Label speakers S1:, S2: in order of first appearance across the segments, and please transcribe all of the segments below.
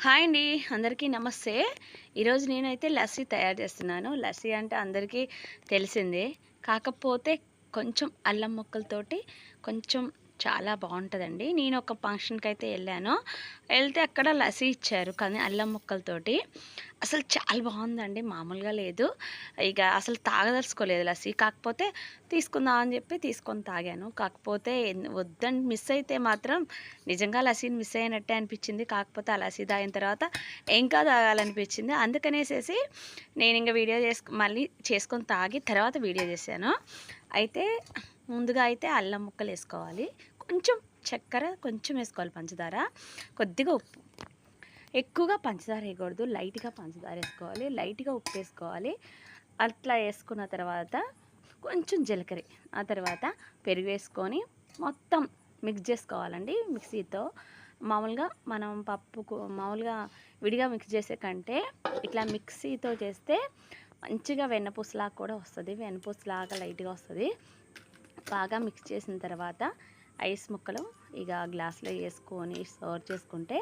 S1: Hi అండి అందరికీ నమస్తే. ఈరోజు నేనైతే లస్సీ తయారు చేస్తున్నాను. లస్సీ అంటే అందరికీ తెలిసిందే. కాకపోతే కొంచెం అల్లం ముక్కలతోటి కొంచెం చాలా బాగుంటుందండి. నేను ఒక ఫంక్షన్కి అయితే వెళ్ళాను వెళ్తే అక్కడ లసి ఇచ్చారు కానీ అల్లం ముక్కలతోటి. అసలు చాలా బాగుందండి. మామూలుగా లేదు. ఇక అసలు తాగదలుచుకోలేదు లస్సీ. కాకపోతే తీసుకుందాం అని చెప్పి తీసుకొని తాగాను. కాకపోతే ఎన్- వద్దని మిస్ అయితే మాత్రం నిజంగా లస్సీని మిస్ అయినట్టే అనిపించింది. కాకపోతే ఆ లస్సీ తాగిన తర్వాత ఇంకా తాగాలనిపించింది అందుకనేసేసి నేను ఇంకా వీడియో చేసు మళ్ళీ చేసుకొని తాగి తర్వాత వీడియో చేశాను. అయితే ముందుగా అయితే అల్లం ముక్కలు వేసుకోవాలి. కొంచెం చక్కెర కొంచెం వేసుకోవాలి పంచదార. కొద్దిగా ఉప్పు. ఎక్కువగా పంచదార వేయకూడదు. లైట్గా పంచదార వేసుకోవాలి. లైట్గా ఉప్పు వేసుకోవాలి. అట్లా వేసుకున్న తర్వాత కొంచెం జీలకర్ర. ఆ తర్వాత పెరుగు వేసుకొని మొత్తం మిక్స్ చేసుకోవాలండి మిక్సీతో. మామూలుగా మనం పప్పుకు మామూలుగా విడిగా మిక్స్ చేసే కంటే ఇట్లా మిక్సీతో చేస్తే మంచిగా వెన్నపూసలాగా కూడా వస్తుంది. వెన్నపూసలాగా లైట్గా వస్తుంది. బాగా మిక్స్ చేసిన తర్వాత ఐస్ ముక్కలు ఇక గ్లాస్లో వేసుకొని సర్వ్ చేసుకుంటే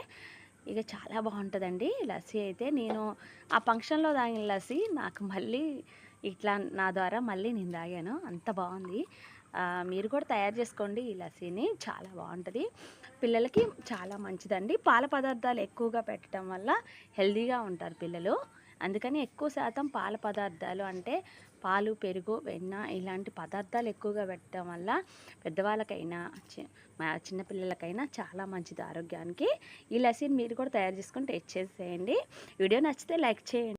S1: ఇక చాలా బాగుంటుందండి లస్సీ అయితే. నేను ఆ ఫంక్షన్లో తాగిన లస్సీ నాకు మళ్ళీ ఇట్లా నా ద్వారా మళ్ళీ నేను తాగాను. అంత బాగుంది. మీరు కూడా తయారు చేసుకోండి ఈ లస్సీని. చాలా బాగుంటుంది. పిల్లలకి చాలా మంచిదండి. పాల పదార్థాలు ఎక్కువగా పెట్టడం వల్ల హెల్తీగా ఉంటారు పిల్లలు. అందుకని ఎక్కువ శాతం పాల పదార్థాలు అంటే పాలు పెరుగు వెన్న ఇలాంటి పదార్థాలు ఎక్కువగా పెట్టడం వల్ల పెద్దవాళ్ళకైనా చి- మా చిన్నపిల్లలకైనా చాలా మంచిది ఆరోగ్యానికి. ఈ లస్సీని మీరు కూడా తయారు చేసుకుని టేస్ట్ చేసేయండి. వీడియో నచ్చితే లైక్ చేయండి.